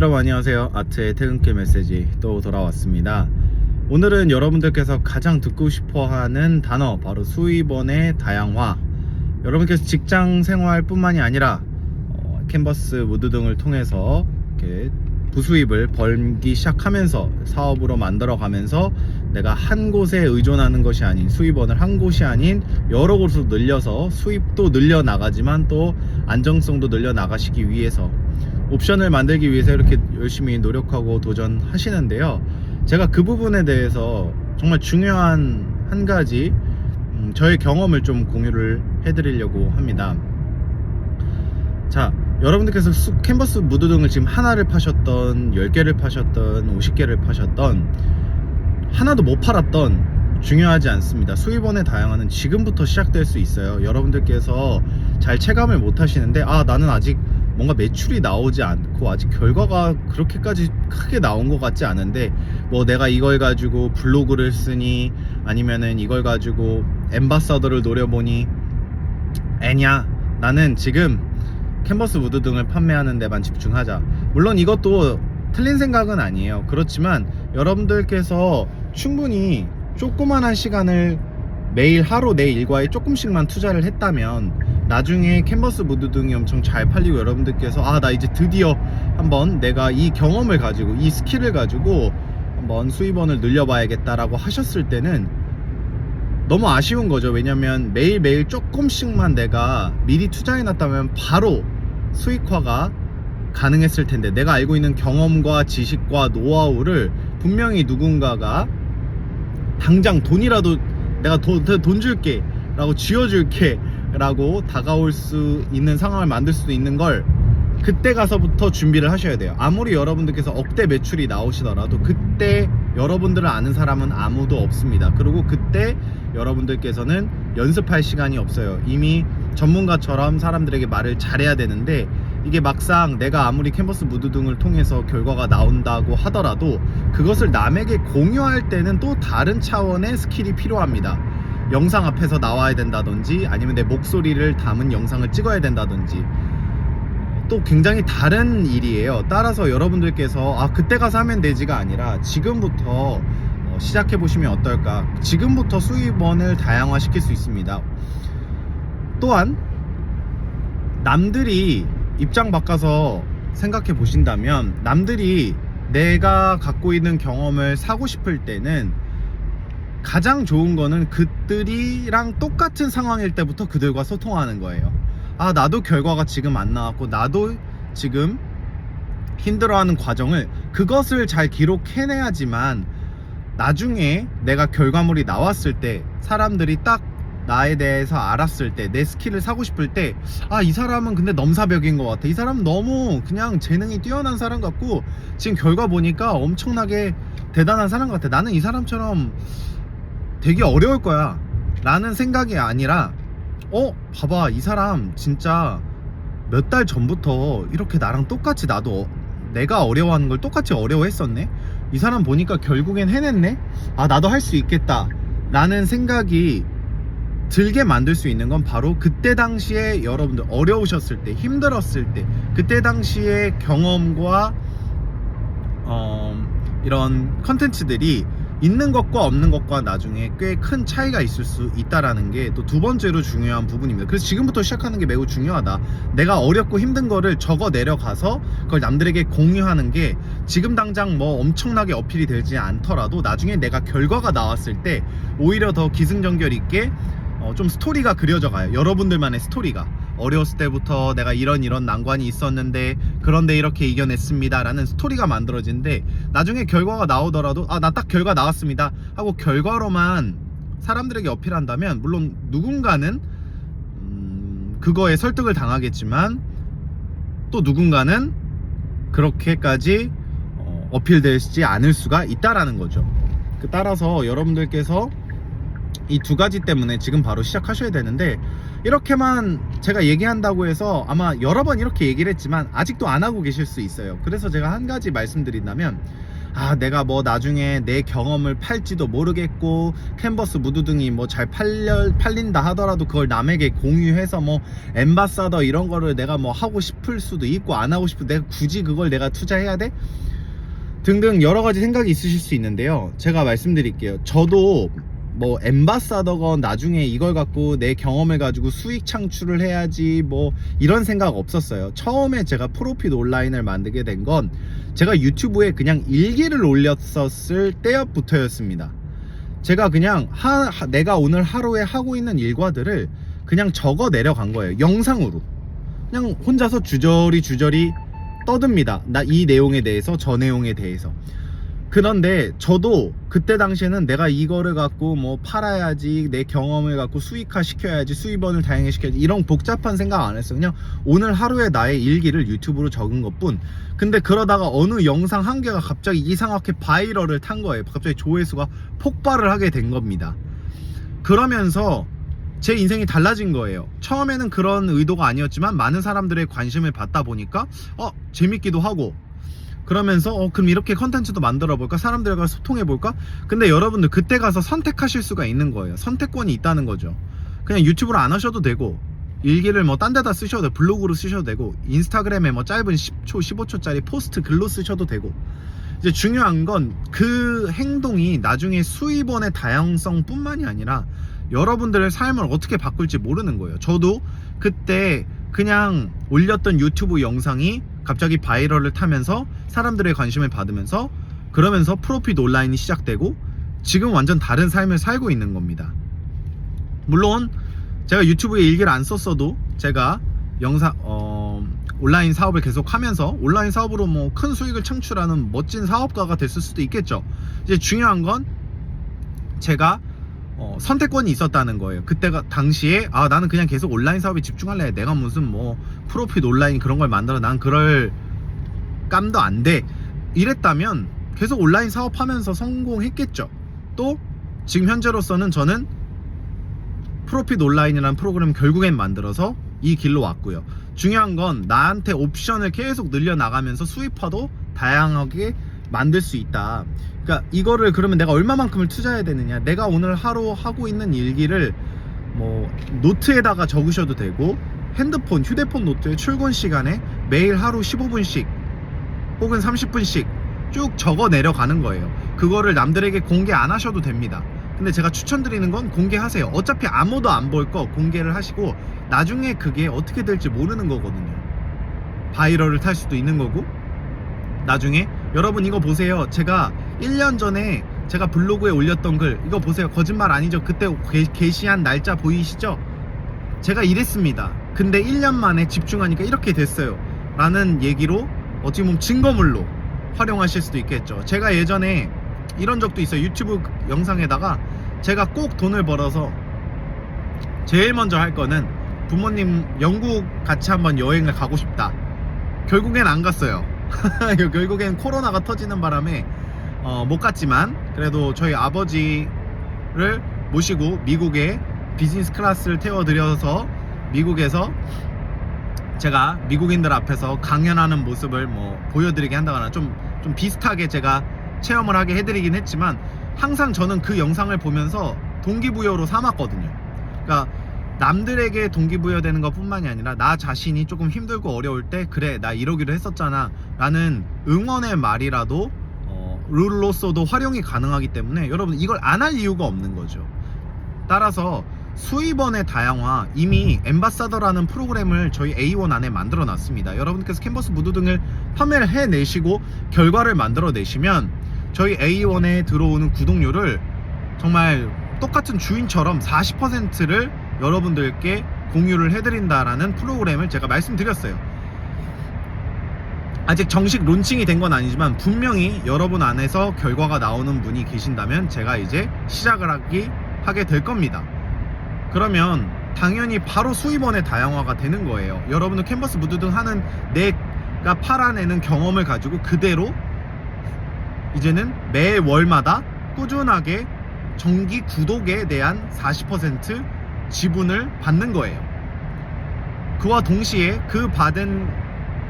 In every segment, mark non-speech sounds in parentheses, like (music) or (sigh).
여러분 안녕하세요. 아트의 퇴근길 메시지 또 돌아왔습니다. 오늘은 여러분들께서 가장 듣고 싶어하는 단어 바로 수입원의 다양화. 여러분께서 직장 생활 뿐만이 아니라 어, 캔버스 무드 등을 통해서 이렇게 부수입을 벌기 시작하면서 사업으로 만들어 가면서 내가 한 곳에 의존하는 것이 아닌 수입원을 한 곳이 아닌 여러 곳으로 늘려서 수입도 늘려 나가지만 또 안정성도 늘려 나가시기 위해서 옵션을 만들기 위해서 이렇게 열심히 노력하고 도전하시는데요. 제가 그 부분에 대해서 정말 중요한 한 가지 음, 저의 경험을 좀 공유를 해드리려고 합니다. 자, 여러분들께서 수- 캔버스 무드 등을 지금 하나를 파셨던, 10개를 파셨던, 50개를 파셨던, 하나도 못 팔았던, 중요하지 않습니다. 수입원의 다양화는 지금부터 시작될 수 있어요. 여러분들께서 잘 체감을 못 하시는데, 아, 나는 아직 뭔가 매출이 나오지 않고 아직 결과가 그렇게까지 크게 나온 것 같지 않은데 뭐 내가 이걸 가지고 블로그를 쓰니 아니면은 이걸 가지고 엠바서더를 노려보니 애냐? 나는 지금 캔버스 무드 등을 판매하는 데만 집중하자. 물론 이것도 틀린 생각은 아니에요. 그렇지만 여러분들께서 충분히 조그만한 시간을 매일 하루 내 일과에 조금씩만 투자를 했다면 나중에 캔버스 무드 등이 엄청 잘 팔리고 여러분들께서 아 나 이제 드디어 한번 내가 이 경험을 가지고 이 스킬을 가지고 한번 수입원을 늘려봐야겠다라고 하셨을 때는 너무 아쉬운 거죠. 왜냐면 매일매일 조금씩만 내가 미리 투자해놨다면 바로 수익화가 가능했을 텐데 내가 알고 있는 경험과 지식과 노하우를 분명히 누군가가 당장 돈이라도 내가 돈, 돈 줄게 라고 쥐어줄게 라고 다가올 수 있는 상황을 만들 수도 있는 걸 그때 가서부터 준비를 하셔야 돼요. 아무리 여러분들께서 억대 매출이 나오시더라도 그때 여러분들을 아는 사람은 아무도 없습니다. 그리고 그때 여러분들께서는 연습할 시간이 없어요. 이미 전문가처럼 사람들에게 말을 잘해야 되는데 이게 막상 내가 아무리 캔버스 무드 등을 통해서 결과가 나온다고 하더라도 그것을 남에게 공유할 때는 또 다른 차원의 스킬이 필요합니다 영상 앞에서 나와야 된다든지 아니면 내 목소리를 담은 영상을 찍어야 된다든지 또 굉장히 다른 일이에요. 따라서 여러분들께서 아 그때 가서 하면 되지가 아니라 지금부터 어, 시작해 보시면 어떨까? 지금부터 수입원을 다양화시킬 수 있습니다. 또한 남들이 입장 바꿔서 생각해 보신다면 남들이 내가 갖고 있는 경험을 사고 싶을 때는 가장 좋은 거는 그들이랑 똑같은 상황일 때부터 그들과 소통하는 거예요. 아, 나도 결과가 지금 안 나왔고, 나도 지금 힘들어하는 과정을 그것을 잘 기록해내야지만 나중에 내가 결과물이 나왔을 때 사람들이 딱 나에 대해서 알았을 때 내 스킬을 사고 싶을 때 아 이 사람은 근데 넘사벽인 것 같아. 이 사람은 너무 그냥 재능이 뛰어난 사람 같고 지금 결과 보니까 엄청나게 대단한 사람 같아. 나는 이 사람처럼 되게 어려울 거야. 라는 생각이 아니라 어 봐봐. 이 사람 진짜 몇 달 전부터 이렇게 나랑 똑같이 나도 어- 내가 어려워하는 걸 똑같이 어려워했었네? 이 사람 보니까 결국엔 해냈네? 아 나도 할 수 있겠다. 라는 생각이 들게 만들 수 있는 건 바로 그때 당시에 여러분들 어려우셨을 때 힘들었을 때 그때 당시의 경험과 어, 이런 컨텐츠들이 있는 것과 없는 것과 나중에 꽤 큰 차이가 있을 수 있다라는 게 또 두 번째로 중요한 부분입니다. 그래서 지금부터 시작하는 게 매우 중요하다. 내가 어렵고 힘든 거를 적어 내려가서 그걸 남들에게 공유하는 게 지금 당장 뭐 엄청나게 어필이 되지 않더라도 나중에 내가 결과가 나왔을 때 오히려 더 기승전결 있게 어, 좀 스토리가 그려져 가요. 여러분들만의 스토리가. 어려웠을 때부터 내가 이런 이런 난관이 있었는데 그런데 이렇게 이겨냈습니다 라는 스토리가 만들어지는데 나중에 결과가 나오더라도 아 나 딱 결과 나왔습니다 하고 결과로만 사람들에게 어필한다면 물론 누군가는 음, 그거에 설득을 당하겠지만 또 누군가는 그렇게까지 어, 어필되지 않을 수가 있다라는 거죠 그 따라서 여러분들께서 이 두 가지 때문에 지금 바로 시작하셔야 되는데 이렇게만 제가 얘기한다고 해서 아마 여러 번 이렇게 얘기를 했지만 아직도 안 하고 계실 수 있어요. 그래서 제가 한 가지 말씀드린다면 아 내가 뭐 나중에 내 경험을 팔지도 모르겠고 캔버스 무드 등이 뭐 잘 팔려 팔린다 하더라도 그걸 남에게 공유해서 뭐 엠바사더 이런 거를 내가 뭐 하고 싶을 수도 있고 안 하고 싶고 내가 굳이 그걸 내가 투자해야 돼? 등등 여러 가지 생각이 있으실 수 있는데요. 제가 말씀드릴게요. 저도 뭐 엠바사더건 나중에 이걸 갖고 내 경험을 가지고 수익 창출을 해야지 뭐 이런 생각 없었어요. 처음에 제가 프로핏 온라인을 만들게 된 건 제가 유튜브에 그냥 일기를 올렸었을 때부터였습니다. 제가 그냥 하, 하- 내가 오늘 하루에 하고 있는 일과들을 그냥 적어 내려간 거예요. 영상으로. 그냥 혼자서 주저리 주저리 떠듭니다. 나 이 내용에 대해서 저 내용에 대해서. 그런데 저도 그때 당시에는 내가 이거를 갖고 뭐 팔아야지 내 경험을 갖고 수익화 시켜야지 수입원을 다양하게 시켜야지 이런 복잡한 생각 안 했어요. 그냥 오늘 하루에 나의 일기를 유튜브로 적은 것 뿐. 근데 그러다가 어느 영상 한 개가 갑자기 이상하게 바이럴을 탄 거예요. 갑자기 조회수가 폭발을 하게 된 겁니다. 그러면서 제 인생이 달라진 거예요. 처음에는 그런 의도가 아니었지만 많은 사람들의 관심을 받다 보니까 어 재밌기도 하고 그러면서 어 그럼 이렇게 컨텐츠도 만들어 볼까? 사람들과 소통해 볼까? 근데 여러분들 그때 가서 선택하실 수가 있는 거예요. 선택권이 있다는 거죠. 그냥 유튜브로 안 하셔도 되고 일기를 뭐 딴 데다 쓰셔도 되고 블로그로 쓰셔도 되고 인스타그램에 뭐 짧은 10초 15초짜리 포스트 글로 쓰셔도 되고. 이제 중요한 건 그 행동이 나중에 수입원의 다양성 뿐만이 아니라 여러분들의 삶을 어떻게 바꿀지 모르는 거예요. 저도 그때 그냥 올렸던 유튜브 영상이 갑자기 바이럴을 타면서 사람들의 관심을 받으면서 그러면서 프로핏 온라인이 시작되고 지금 완전 다른 삶을 살고 있는 겁니다. 물론 제가 유튜브에 일기를 안 썼어도 제가 영상 어, 온라인 사업을 계속 하면서 온라인 사업으로 뭐 큰 수익을 창출하는 멋진 사업가가 됐을 수도 있겠죠. 이제 중요한 건 제가 어, 선택권이 있었다는 거예요. 그때가 당시에 아 나는 그냥 계속 온라인 사업에 집중할래. 내가 무슨 뭐 프로핏 온라인 그런 걸 만들어 난 그럴 깜도 안 돼. 이랬다면 계속 온라인 사업하면서 성공했겠죠. 또 지금 현재로서는 저는 프로핏 온라인이라는 프로그램 결국엔 만들어서 이 길로 왔고요. 중요한 건 나한테 옵션을 계속 늘려 나가면서 수입화도 다양하게 만들 수 있다. 그러니까 이거를 그러면 내가 얼마만큼을 투자해야 되느냐? 내가 오늘 하루 하고 있는 일기를 뭐 노트에다가 적으셔도 되고 핸드폰, 휴대폰 노트에 출근 시간에 매일 하루 15분씩 혹은 30분씩 쭉 적어 내려가는 거예요. 그거를 남들에게 공개 안 하셔도 됩니다. 근데 제가 추천드리는 건 공개하세요. 어차피 아무도 안 볼 거 공개를 하시고 나중에 그게 어떻게 될지 모르는 거거든요. 바이럴을 탈 수도 있는 거고 나중에 여러분 이거 보세요. 제가 1년 전에 제가 블로그에 올렸던 글 이거 보세요. 거짓말 아니죠. 그때 게, 게시한 날짜 보이시죠? 제가 이랬습니다. 근데 1년 만에 집중하니까 이렇게 됐어요. 라는 얘기로 어찌 보면 증거물로 활용하실 수도 있겠죠. 제가 예전에 이런 적도 있어요. 유튜브 영상에다가 제가 꼭 돈을 벌어서 제일 먼저 할 거는 부모님 영국 같이 한번 여행을 가고 싶다. 결국엔 안 갔어요. (laughs) 결국엔 코로나가 터지는 바람에 어, 못 갔지만 그래도 저희 아버지를 모시고 미국에 비즈니스 클래스를 태워드려서 미국에서 제가 미국인들 앞에서 강연하는 모습을 뭐 보여드리게 한다거나 좀, 좀 비슷하게 제가 체험을 하게 해드리긴 했지만 항상 저는 그 영상을 보면서 동기부여로 삼았거든요. 그러니까 남들에게 동기부여되는 것 뿐만이 아니라 나 자신이 조금 힘들고 어려울 때 그래 나 이러기로 했었잖아 라는 응원의 말이라도 어, 룰로서도 활용이 가능하기 때문에 여러분 이걸 안 할 이유가 없는 거죠. 따라서 수입원의 다양화 이미 엠바사더라는 프로그램을 저희 A1 안에 만들어 놨습니다. 여러분께서 캔버스 무드 등을 판매를 해내시고 결과를 만들어 내시면 저희 A1에 들어오는 구독료를 정말 똑같은 주인처럼 40%를 여러분들께 공유를 해드린다라는 프로그램을 제가 말씀드렸어요. 아직 정식 론칭이 된 건 아니지만 분명히 여러분 안에서 결과가 나오는 분이 계신다면 제가 이제 시작을 하기 하게 될 겁니다. 그러면 당연히 바로 수입원의 다양화가 되는 거예요. 여러분은 캔버스 무드 등 하는 내가 팔아내는 경험을 가지고 그대로 이제는 매 월마다 꾸준하게 정기 구독에 대한 40% 지분을 받는 거예요. 그와 동시에 그 받은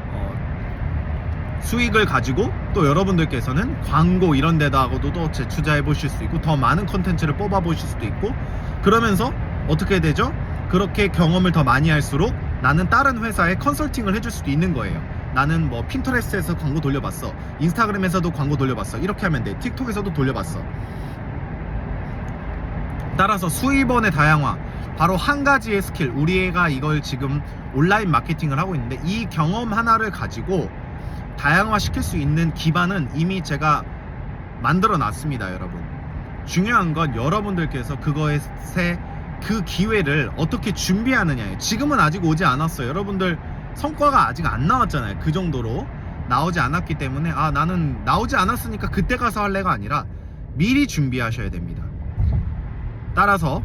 어, 수익을 가지고 또 여러분들께서는 광고 이런 데다가도 또 재투자해 보실 수 있고 더 많은 컨텐츠를 뽑아 보실 수도 있고 그러면서 어떻게 되죠? 그렇게 경험을 더 많이 할수록 나는 다른 회사에 컨설팅을 해줄 수도 있는 거예요. 나는 뭐 핀터레스트에서 광고 돌려봤어. 인스타그램에서도 광고 돌려봤어. 이렇게 하면 돼. 틱톡에서도 돌려봤어. 따라서 수입원의 다양화. 바로 한 가지의 스킬. 우리 애가 이걸 지금 온라인 마케팅을 하고 있는데 이 경험 하나를 가지고 다양화 시킬 수 있는 기반은 이미 제가 만들어 놨습니다, 여러분. 중요한 건 여러분들께서 그거에 그 기회를 어떻게 준비하느냐예요. 지금은 아직 오지 않았어요. 여러분들 성과가 아직 안 나왔잖아요. 그 정도로 나오지 않았기 때문에 아 나는 나오지 않았으니까 그때 가서 할래가 아니라 미리 준비하셔야 됩니다. 따라서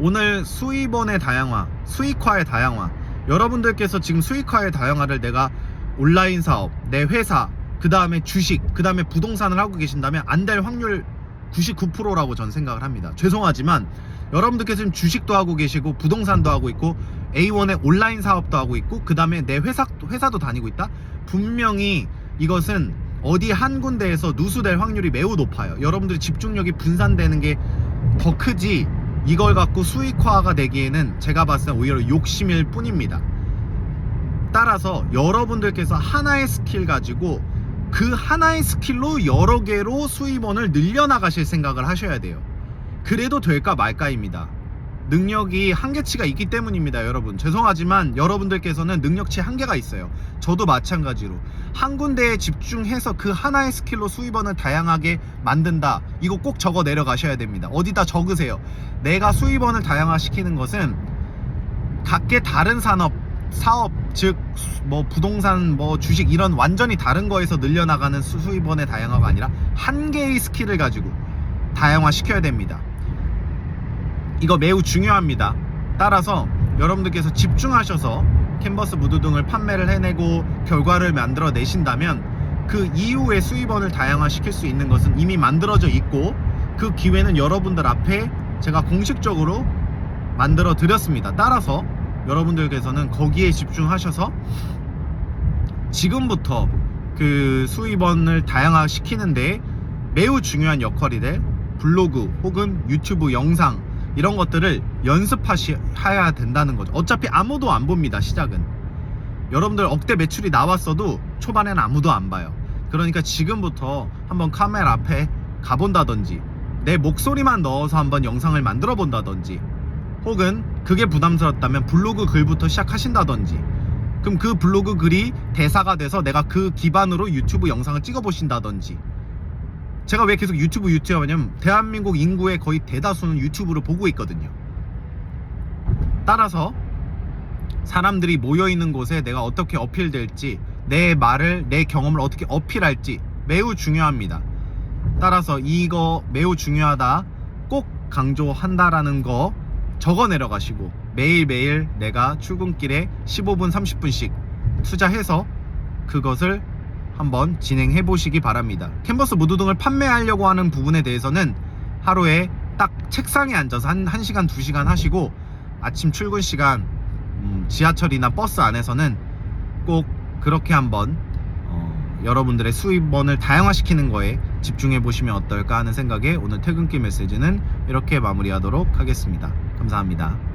오늘 수입원의 다양화, 수익화의 다양화. 여러분들께서 지금 수익화의 다양화를 내가 온라인 사업, 내 회사, 그 다음에 주식, 그 다음에 부동산을 하고 계신다면 안 될 확률 99%라고 전 생각을 합니다. 죄송하지만 여러분들께서 지금 주식도 하고 계시고 부동산도 하고 있고 A1의 온라인 사업도 하고 있고 그 다음에 내 회사 회사도 다니고 있다. 분명히 이것은 어디 한 군데에서 누수될 확률이 매우 높아요. 여러분들이 집중력이 분산되는 게 더 크지 이걸 갖고 수익화가 되기에는 제가 봤을 때 오히려 욕심일 뿐입니다. 따라서 여러분들께서 하나의 스킬 가지고 그 하나의 스킬로 여러 개로 수입원을 늘려나가실 생각을 하셔야 돼요. 그래도 될까 말까입니다. 능력이 한계치가 있기 때문입니다, 여러분. 죄송하지만 여러분들께서는 능력치 한계가 있어요. 저도 마찬가지로. 한 군데에 집중해서 그 하나의 스킬로 수입원을 다양하게 만든다. 이거 꼭 적어 내려가셔야 됩니다. 어디다 적으세요. 내가 수입원을 다양화시키는 것은 각계 다른 산업, 사업, 즉, 뭐, 부동산, 뭐, 주식, 이런 완전히 다른 거에서 늘려나가는 수- 수입원의 다양화가 아니라 한 개의 스킬을 가지고 다양화 시켜야 됩니다. 이거 매우 중요합니다. 따라서 여러분들께서 집중하셔서 캔버스 무드 등을 판매를 해내고 결과를 만들어 내신다면 그 이후에 수입원을 다양화시킬 수 있는 것은 이미 만들어져 있고 그 기회는 여러분들 앞에 제가 공식적으로 만들어 드렸습니다. 따라서 여러분들께서는 거기에 집중하셔서 지금부터 그 수입원을 다양화시키는데 매우 중요한 역할이 될 블로그 혹은 유튜브 영상 이런 것들을 연습하셔야 된다는 거죠. 어차피 아무도 안 봅니다. 시작은. 여러분들 억대 매출이 나왔어도 초반에는 아무도 안 봐요. 그러니까 지금부터 한번 카메라 앞에 가본다든지 내 목소리만 넣어서 한번 영상을 만들어 본다든지 혹은 그게 부담스럽다면 블로그 글부터 시작하신다든지 그럼 그 블로그 글이 대사가 돼서 내가 그 기반으로 유튜브 영상을 찍어 보신다든지 제가 왜 계속 유튜브 유튜브 하냐면 대한민국 인구의 거의 대다수는 유튜브를 보고 있거든요. 따라서 사람들이 모여 있는 곳에 내가 어떻게 어필될지 내 말을 내 경험을 어떻게 어필할지 매우 중요합니다. 따라서 이거 매우 중요하다 꼭 강조한다라는 거 적어 내려가시고 매일매일 내가 출근길에 15분 30분씩 투자해서 그것을 한번 진행해 보시기 바랍니다. 캔버스 무드 등을 판매하려고 하는 부분에 대해서는 하루에 딱 책상에 앉아서 한, 1시간, 2시간 하시고 아침 출근 시간 음, 지하철이나 버스 안에서는 꼭 그렇게 한번 어, 여러분들의 수입원을 다양화시키는 거에 집중해 보시면 어떨까 하는 생각에 오늘 퇴근길 메시지는 이렇게 마무리하도록 하겠습니다. 감사합니다.